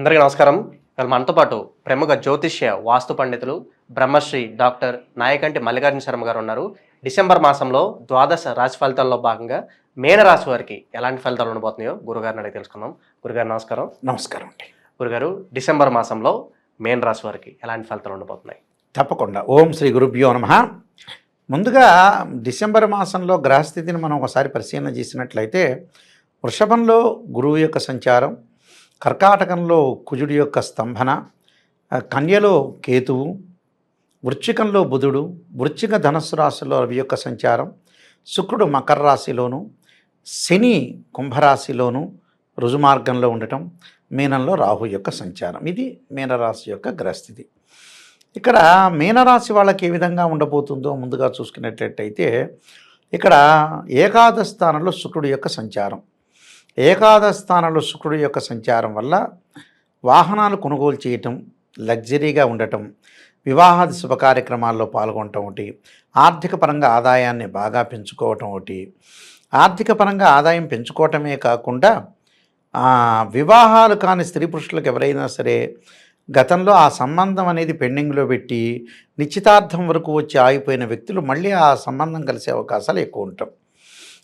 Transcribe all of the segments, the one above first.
అందరికీ నమస్కారం. ఇవాళ మనతో పాటు ప్రముఖ జ్యోతిష్య వాస్తు పండితులు బ్రహ్మశ్రీ డాక్టర్ నాయకంటి మల్లికార్జున శర్మ గారు ఉన్నారు. డిసెంబర్ మాసంలో ద్వాదశ రాశి ఫలితాల్లో భాగంగా మేన రాశి వారికి ఎలాంటి ఫలితాలు ఉండబోతున్నాయో గురుగారిని అడిగి తెలుసుకుందాం. గురుగారు నమస్కారం. నమస్కారం అండి. గురుగారు డిసెంబర్ మాసంలో మేన రాశి వారికి ఎలాంటి ఫలితాలు ఉండబోతున్నాయి? తప్పకుండా. ఓం శ్రీ గురుభ్యో నమ. ముందుగా డిసెంబర్ మాసంలో గ్రహస్థితిని మనం ఒకసారి పరిశీలన చేసినట్లయితే వృషభంలో గురువు యొక్క సంచారం కర్కాటకంలో కుజుడి యొక్క స్తంభన కన్యలో కేతువు వృశ్చికంలో బుధుడు వృశ్చిక ధనస్సు రాశిలో రవి యొక్క సంచారం శుక్రుడు మకర రాశిలోను శని కుంభరాశిలోను రుజుమార్గంలో ఉండటం మీనంలో రాహు యొక్క సంచారం. ఇది మీనరాశి యొక్క గ్రహస్థితి. ఇక్కడ మీనరాశి వాళ్ళకి ఏ విధంగా ఉండబోతుందో ముందుగా చూసుకునేటట్టయితే ఇక్కడ ఏకాదశ స్థానంలో శుక్రుడి యొక్క సంచారం. ఏకాదశ స్థానంలో శుక్రుడి యొక్క సంచారం వల్ల వాహనాలు కొనుగోలు చేయటం లగ్జరీగా ఉండటం వివాహాది శుభ కార్యక్రమాల్లో పాల్గొనటం ఒకటి ఆర్థిక పరంగా ఆదాయాన్ని బాగా పెంచుకోవటం ఒకటి. ఆర్థిక పరంగా ఆదాయం పెంచుకోవటమే కాకుండా వివాహాలు కాని స్త్రీ పురుషులకు ఎవరైనా సరే గతంలో ఆ సంబంధం అనేది పెండింగ్లో పెట్టి నిశ్చితార్థం వరకు వచ్చి ఆగిపోయిన వ్యక్తులు మళ్ళీ ఆ సంబంధం కలిసే అవకాశాలు ఎక్కువ ఉంటాం.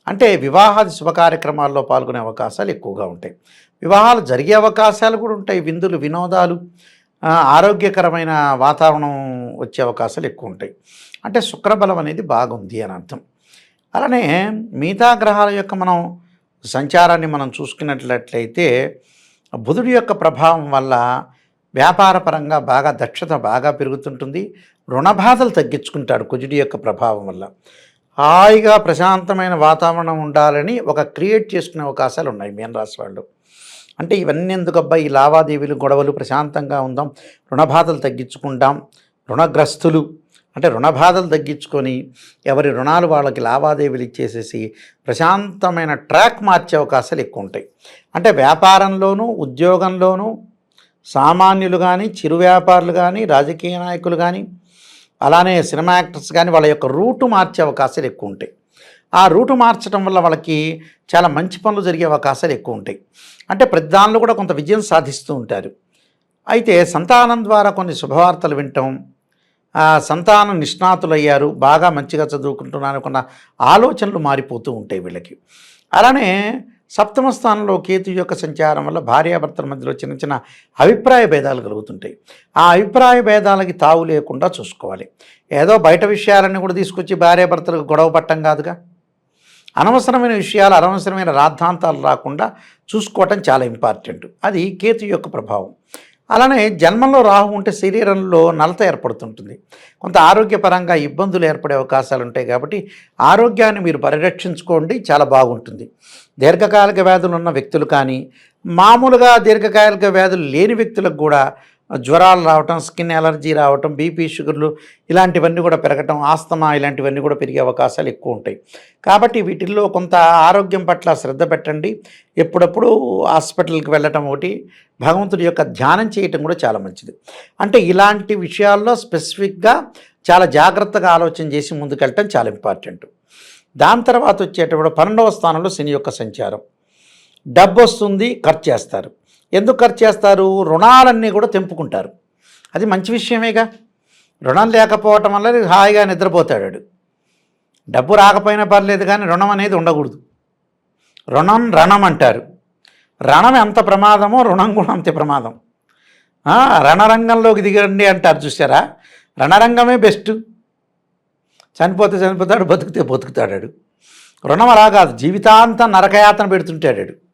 అంటే వివాహాది శుభ కార్యక్రమాల్లో పాల్గొనే అవకాశాలు ఎక్కువగా ఉంటాయి. వివాహాలు జరిగే అవకాశాలు కూడా ఉంటాయి. విందులు వినోదాలు ఆరోగ్యకరమైన వాతావరణం వచ్చే అవకాశాలు ఎక్కువ ఉంటాయి. అంటే శుక్రబలం అనేది బాగుంది అని అర్థం. అలానే మిగతా గ్రహాల యొక్క మనం సంచారాన్ని మనం చూసుకున్నట్లయితే బుధుడి యొక్క ప్రభావం వల్ల వ్యాపారపరంగా బాగా దక్షత బాగా పెరుగుతుంటుంది. రుణబాధలు తగ్గించుకుంటాడు కుజుడి యొక్క ప్రభావం వల్ల. హాయిగా ప్రశాంతమైన వాతావరణం ఉండాలని ఒక క్రియేట్ చేసుకునే అవకాశాలు ఉన్నాయి మీన రాశి వాళ్ళు. అంటే ఇవన్నీ ఎందుకబ్బా? ఈ లావాదేవీలు గొడవలు ప్రశాంతంగా ఉందాం రుణబాధలు తగ్గించుకుంటాం రుణగ్రస్తులు అంటే రుణబాధలు తగ్గించుకొని ఎవరి రుణాలు వాళ్ళకి లావాదేవీలు ఇచ్చేసేసి ప్రశాంతమైన ట్రాక్ మార్చే అవకాశాలు ఎక్కువ ఉంటాయి. అంటే వ్యాపారంలోనూ ఉద్యోగంలోనూ సామాన్యులు కానీ చిరు వ్యాపారులు కానీ రాజకీయ నాయకులు కానీ అలానే సినిమా యాక్టర్స్ కానీ వాళ్ళ యొక్క రూటు మార్చే అవకాశాలు ఎక్కువ ఉంటాయి. ఆ రూటు మార్చడం వల్ల వాళ్ళకి చాలా మంచి పనులు జరిగే అవకాశాలు ఎక్కువ ఉంటాయి. అంటే ప్రతి దానిలో కూడా కొంత విజయం సాధిస్తూ ఉంటారు. అయితే సంతానం ద్వారా కొన్ని శుభవార్తలు వింటాం. సంతానం నిష్ణాతులయ్యారు బాగా మంచిగా చదువుకుంటున్నారు కొన్న ఆలోచనలు మారిపోతూ ఉంటాయి వీళ్ళకి. అలానే సప్తమ స్థానంలో కేతు యొక్క సంచారం వల్ల భార్యాభర్తల మధ్యలో చిన్న చిన్న అభిప్రాయ భేదాలు కలుగుతుంటాయి. ఆ అభిప్రాయ భేదాలకి తావు లేకుండా చూసుకోవాలి. ఏదో బయట విషయాలన్నీ కూడా తీసుకొచ్చి భార్యాభర్తలకు గొడవ పట్టం కాదుగా. అనవసరమైన విషయాలు అనవసరమైన రాద్ధాంతాలు రాకుండా చూసుకోవటం చాలా ఇంపార్టెంట్. అది కేతు యొక్క ప్రభావం. అలానే జన్మంలో రాహు ఉంటే శరీరంలో నలత ఏర్పడుతుంటుంది. కొంత ఆరోగ్యపరంగా ఇబ్బందులు ఏర్పడే అవకాశాలు ఉంటాయి కాబట్టి ఆరోగ్యాన్ని మీరు పరిరక్షించుకోండి చాలా బాగుంటుంది. దీర్ఘకాలిక వ్యాధులు ఉన్న వ్యక్తులు కానీ మామూలుగా దీర్ఘకాలిక వ్యాధులు లేని వ్యక్తులకు కూడా జ్వరాలు రావటం స్కిన్ ఎలర్జీ రావటం బీపీ షుగర్లు ఇలాంటివన్నీ కూడా పెరగటం ఆస్తమా ఇలాంటివన్నీ కూడా పెరిగే అవకాశాలు ఎక్కువ ఉంటాయి. కాబట్టి వీటిల్లో కొంత ఆరోగ్యం పట్ల శ్రద్ధ పెట్టండి. ఎప్పుడప్పుడు హాస్పిటల్కి వెళ్ళటం ఒకటి భగవంతుడి యొక్క ధ్యానం చేయటం కూడా చాలా మంచిది. అంటే ఇలాంటి విషయాల్లో స్పెసిఫిక్గా చాలా జాగ్రత్తగా ఆలోచన చేసి ముందుకెళ్ళటం చాలా ఇంపార్టెంట్. దాని తర్వాత వచ్చేటప్పుడు పన్నెండవ స్థానంలో శని యొక్క సంచారం. డబ్బు వస్తుంది ఖర్చు చేస్తారు. ఎందుకు ఖర్చు చేస్తారు? రుణాలన్నీ కూడా తెంపుకుంటారు. అది మంచి విషయమేగా. రుణం లేకపోవటం వల్ల హాయిగా నిద్రపోతాడు డబ్బు రాకపోయినా పర్లేదు కానీ రుణం అనేది ఉండకూడదు. రుణం రణం అంటారు. రణం ఎంత ప్రమాదమో రుణం కూడా అంతే ప్రమాదం. రణరంగంలోకి దిగండి అంటారు చూసారా రణరంగమే బెస్ట్. చనిపోతే చనిపోతాడు బతుకుతే బతుకుతాడు రుణం అలా కాదు. జీవితాంతం నరకయాతన పెడుతుంటాడు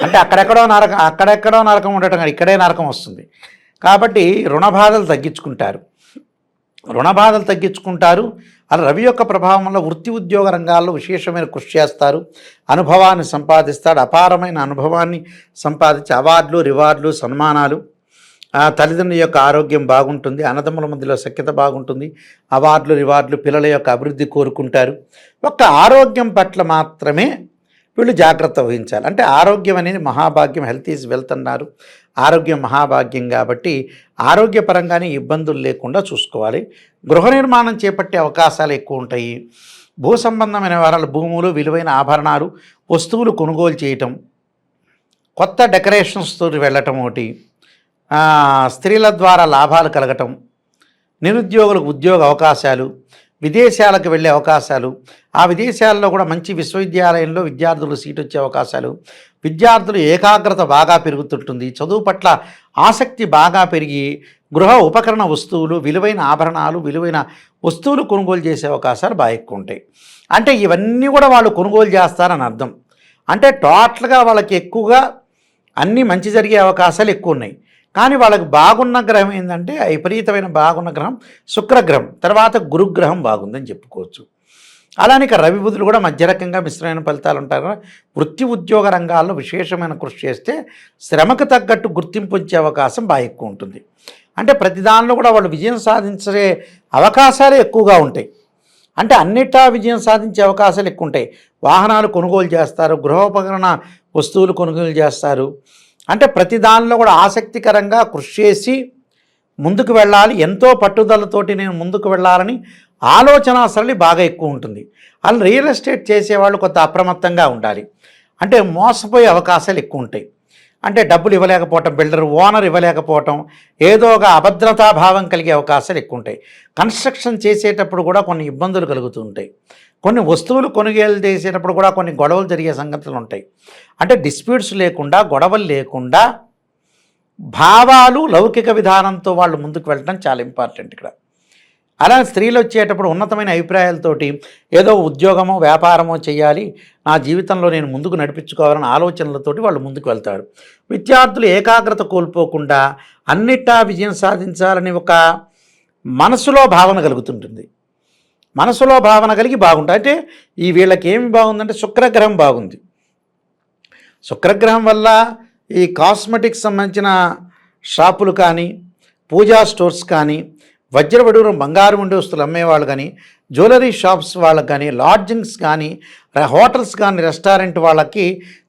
అంటే అక్కడెక్కడో నరకం అక్కడెక్కడో నరకం ఉండటం కానీ ఇక్కడే నరకం వస్తుంది. కాబట్టి రుణ బాధలు తగ్గించుకుంటారు. రుణబాధలు తగ్గించుకుంటారు. అలా రవి యొక్క ప్రభావం వల్ల వృత్తి ఉద్యోగ రంగాల్లో విశేషమైన కృషి చేస్తారు. అనుభవాన్ని సంపాదిస్తాడు. అపారమైన అనుభవాన్ని సంపాదించి అవార్డులు రివార్డులు సన్మానాలు. ఆ తల్లిదండ్రుల యొక్క ఆరోగ్యం బాగుంటుంది. అన్నదమ్ముల మధ్యలో సఖ్యత బాగుంటుంది. అవార్డులు రివార్డులు పిల్లల యొక్క అభివృద్ధి కోరుకుంటారు. ఒక్క ఆరోగ్యం పట్ల మాత్రమే వీళ్ళు జాగ్రత్త వహించాలి. అంటే ఆరోగ్యం అనేది మహాభాగ్యం హెల్త్ ఈజ్ వెల్త్ అన్నారు. ఆరోగ్యం మహాభాగ్యం కాబట్టి ఆరోగ్యపరంగానే ఇబ్బందులు లేకుండా చూసుకోవాలి. గృహ నిర్మాణం చేపట్టే అవకాశాలు ఎక్కువ ఉంటాయి. భూ సంబంధమైన వారాలు భూములు విలువైన ఆభరణాలు వస్తువులు కొనుగోలు చేయటం కొత్త డెకరేషన్స్తో వెళ్ళటం ఒకటి స్త్రీల ద్వారా లాభాలు కలగటం నిరుద్యోగులకు ఉద్యోగ అవకాశాలు విదేశాలకు వెళ్ళే అవకాశాలు ఆ విదేశాల్లో కూడా మంచి విశ్వవిద్యాలయంలో విద్యార్థులు సీట్ వచ్చే అవకాశాలు విద్యార్థులు ఏకాగ్రత బాగా పెరుగుతుంటుంది చదువు పట్ల ఆసక్తి బాగా పెరిగి గృహ ఉపకరణ వస్తువులు విలువైన ఆభరణాలు విలువైన వస్తువులు కొనుగోలు చేసే అవకాశాలు బాగా ఎక్కువ ఉంటాయి. అంటే ఇవన్నీ కూడా వాళ్ళు కొనుగోలు చేస్తారని అర్థం. అంటే టోటల్గా వాళ్ళకి ఎక్కువగా అన్నీ మంచి జరిగే అవకాశాలు ఎక్కువ ఉన్నాయి. కానీ వాళ్ళకి బాగున్న గ్రహం ఏంటంటే విపరీతమైన బాగున్న గ్రహం శుక్రగ్రహం. తర్వాత గురుగ్రహం బాగుందని చెప్పుకోవచ్చు. అలానే ఇక రవి బుధులు కూడా మధ్య రకంగా మిశ్రమైన ఫలితాలు ఉంటారు. వృత్తి ఉద్యోగ రంగాల్లో విశేషమైన కృషి చేస్తే శ్రమకు తగ్గట్టు గుర్తింపు వచ్చే అవకాశం బాగా ఎక్కువ ఉంటుంది. అంటే ప్రతి దానిలో కూడా వాళ్ళు విజయం సాధించే అవకాశాలే ఎక్కువగా ఉంటాయి. అంటే అన్నిటా విజయం సాధించే అవకాశాలు ఎక్కువ ఉంటాయి. వాహనాలు కొనుగోలు చేస్తారు గృహోపకరణ వస్తువులు కొనుగోలు చేస్తారు. అంటే ప్రతి దానిలో కూడా ఆసక్తికరంగా కృషి చేసి ముందుకు వెళ్ళాలి. ఎంతో పట్టుదలతోటి నేను ముందుకు వెళ్ళాలని ఆలోచన సరళి బాగా ఎక్కువ ఉంటుంది. అలా రియల్ ఎస్టేట్ చేసేవాళ్ళు కొంత అప్రమత్తంగా ఉండాలి. అంటే మోసపోయే అవకాశాలు ఎక్కువ ఉంటాయి. అంటే డబ్బులు ఇవ్వలేకపోవటం బిల్డర్ ఓనర్ ఇవ్వలేకపోవటం ఏదో ఒక అభద్రతా భావం కలిగే అవకాశాలు ఎక్కువ ఉంటాయి కన్స్ట్రక్షన్ చేసేటప్పుడు కూడా కొన్ని ఇబ్బందులు కలుగుతూ ఉంటాయి కొన్ని వస్తువులు కొనుగోలు చేసేటప్పుడు కూడా కొన్ని గొడవలు జరిగే సంగతులు ఉంటాయి. అంటే డిస్ప్యూట్స్ లేకుండా గొడవలు లేకుండా భావాలు లౌకిక విధానంతో వాళ్ళు ముందుకు వెళ్ళడం చాలా ఇంపార్టెంట్ ఇక్కడ. అలా స్త్రీలు వచ్చేటప్పుడు ఉన్నతమైన అభిప్రాయాలతోటి ఏదో ఉద్యోగమో వ్యాపారమో చేయాలి నా జీవితంలో నేను ముందుకు నడిపించుకోవాలన్న ఆలోచనలతోటి వాళ్ళు ముందుకు వెళ్తారు. విద్యార్థులు ఏకాగ్రత కోల్పోకుండా అన్నిటా విజయం సాధించాలని ఒక మనసులో భావన కలుగుతుంటుంది. మనసులో భావన కలిగి బాగుంటుంది అంటే ఈ వీళ్ళకి ఏమి బాగుందంటే శుక్రగ్రహం బాగుంది. శుక్రగ్రహం వల్ల ఈ కాస్మెటిక్స్ సంబంధించిన షాపులు కానీ పూజా స్టోర్స్ కానీ వజ్రవడూరు బంగారు ఉండే వస్తువులు అమ్మేవాళ్ళు కానీ జ్యువెలరీ షాప్స్ వాళ్ళకి కానీ లాడ్జింగ్స్ కానీ హోటల్స్ కానీ రెస్టారెంట్ వాళ్ళకి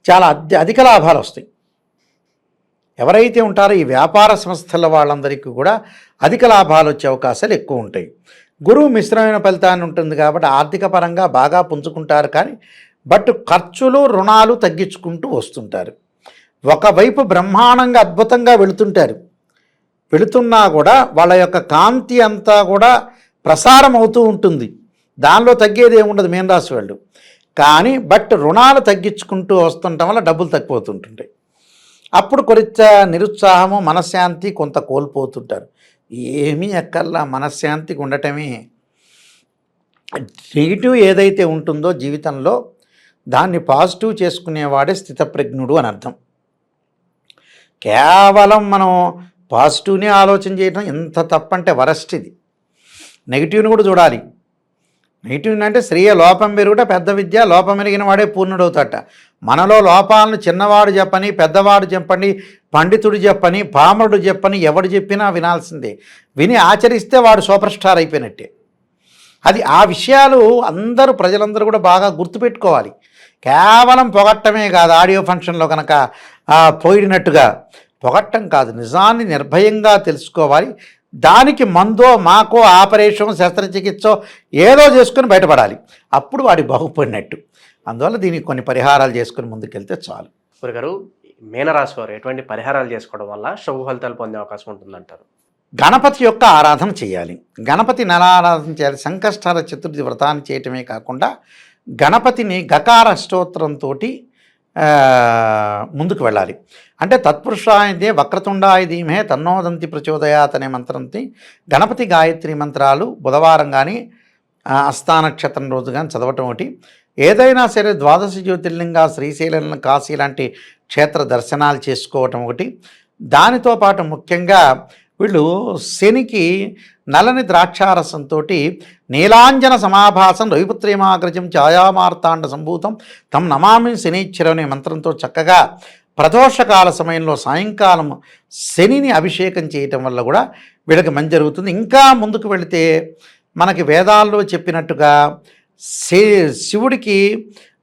చాలా అధిక లాభాలు వస్తాయి. ఎవరైతే ఉంటారో ఈ వ్యాపార సంస్థల వాళ్ళందరికీ కూడా అధిక లాభాలు వచ్చే అవకాశాలు ఎక్కువ ఉంటాయి. గురువు మిశ్రమైన ఫలితాన్ని ఉంటుంది కాబట్టి ఆర్థిక పరంగా బాగా పుంజుకుంటారు కానీ బట్ ఖర్చులు రుణాలు తగ్గించుకుంటూ వస్తుంటారు. ఒకవైపు బ్రహ్మాండంగా అద్భుతంగా వెళుతుంటారు. వెళుతున్నా కూడా వాళ్ళ యొక్క కాంతి అంతా కూడా ప్రసారం అవుతూ ఉంటుంది. దానిలో తగ్గేది ఏముండదు మీన రాశి వాళ్ళు. కానీ బట్ రుణాలు తగ్గించుకుంటూ వస్తుండటం వల్ల డబ్బులు తగ్గిపోతుంటుంటాయి. అప్పుడు కొంత నిరుత్సాహము మనశ్శాంతి కొంత కోల్పోతుంటారు. ఏమీ ఎక్కల్లా మనశ్శాంతికి ఉండటమే. నెగిటివ్ ఏదైతే ఉంటుందో జీవితంలో దాన్ని పాజిటివ్ చేసుకునేవాడే స్థితప్రజ్ఞుడు అని అర్థం. కేవలం మనం పాజిటివ్నే ఆలోచన చేయడం ఎంత తప్పంటే వరస్ట్ ఇది. నెగిటివ్ని కూడా చూడాలి. నెగిటివ్ అంటే స్త్రీయ లోపం పెరుగుట పెద్ద విద్య లోపం పెరిగిన వాడే పూర్ణుడవుతాట. మనలో లోపాలను చిన్నవాడు చెప్పని పెద్దవాడు చెప్పని పండితుడు చెప్పని పామరుడు చెప్పని ఎవడు చెప్పినా వినాల్సిందే. విని ఆచరిస్తే వాడు సూపర్ స్టార్ అయిపోయినట్టే. అది ఆ విషయాలు అందరూ ప్రజలందరూ కూడా బాగా గుర్తుపెట్టుకోవాలి. కేవలం పొగట్టమే కాదు ఆడియో ఫంక్షన్లో కనుక పోయినట్టుగా పొగట్టం కాదు నిజాన్ని నిర్భయంగా తెలుసుకోవాలి. దానికి మందో మాకో ఆపరేషన్ శస్త్రచికిత్స ఏదో చేసుకుని బయటపడాలి. అప్పుడు వాడి బాగుపడినట్టు. అందువల్ల దీనికి కొన్ని పరిహారాలు చేసుకుని ముందుకెళ్తే చాలు. గురుగారు మీనరాశి వారు ఎటువంటి పరిహారాలు చేసుకోవడం వల్ల శుభ ఫలితాలు పొందే అవకాశం ఉంటుందంటారు? గణపతి యొక్క ఆరాధన చేయాలి. గణపతి నెల ఆరాధన చేయాలి. సంకష్టాల చతుర్థి వ్రతాన్ని చేయటమే కాకుండా గణపతిని గకార స్తోత్రంతో ముందుకు వెళ్ళాలి. అంటే తత్పురుషాయదే వక్రతుండాయ ధీమే తన్నోదంతి ప్రచోదయాత్ అనే మంత్రంతి. గణపతి గాయత్రి మంత్రాలు బుధవారం కానీ అస్థానక్షత్రం రోజు కానీ చదవటం ఒకటి. ఏదైనా సరే ద్వాదశ జ్యోతిర్లింగ శ్రీశైలం కాశీ లాంటి క్షేత్ర దర్శనాలు చేసుకోవటం ఒకటి. దానితో పాటు ముఖ్యంగా వీళ్ళు శనికి నలని ద్రాక్షారసంతో నీలాంజన సమాభాసం రవిపుత్రేమాగ్రజం ఛాయామార్తాండ సంభూతం తమ్ నమామి శనీశ్వరం అనే మంత్రంతో చక్కగా ప్రదోషకాల సమయంలో సాయంకాలం శనిని అభిషేకం చేయటం వల్ల కూడా వీళ్ళకి మంచి జరుగుతుంది. ఇంకా ముందుకు వెళితే మనకి వేదాల్లో చెప్పినట్టుగా శి శివుడికి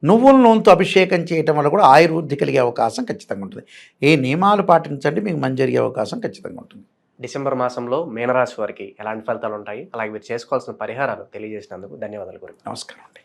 నువ్వుల నూనెతో అభిషేకం చేయటం వల్ల కూడా ఆయుర్వృద్ధి కలిగే అవకాశం ఖచ్చితంగా ఉంటుంది. ఏ నియమాలు పాటించండి మీకు మంచి జరిగే అవకాశం ఖచ్చితంగా ఉంటుంది. డిసెంబర్ మాసంలో మీనరాశి వారికి ఎలాంటి ఫలితాలు ఉంటాయి? అలాగే మీరు చేసుకోవాల్సిన పరిహారాలు తెలియజేసినందుకు ధన్యవాదాలు గురు నమస్కారం అండి.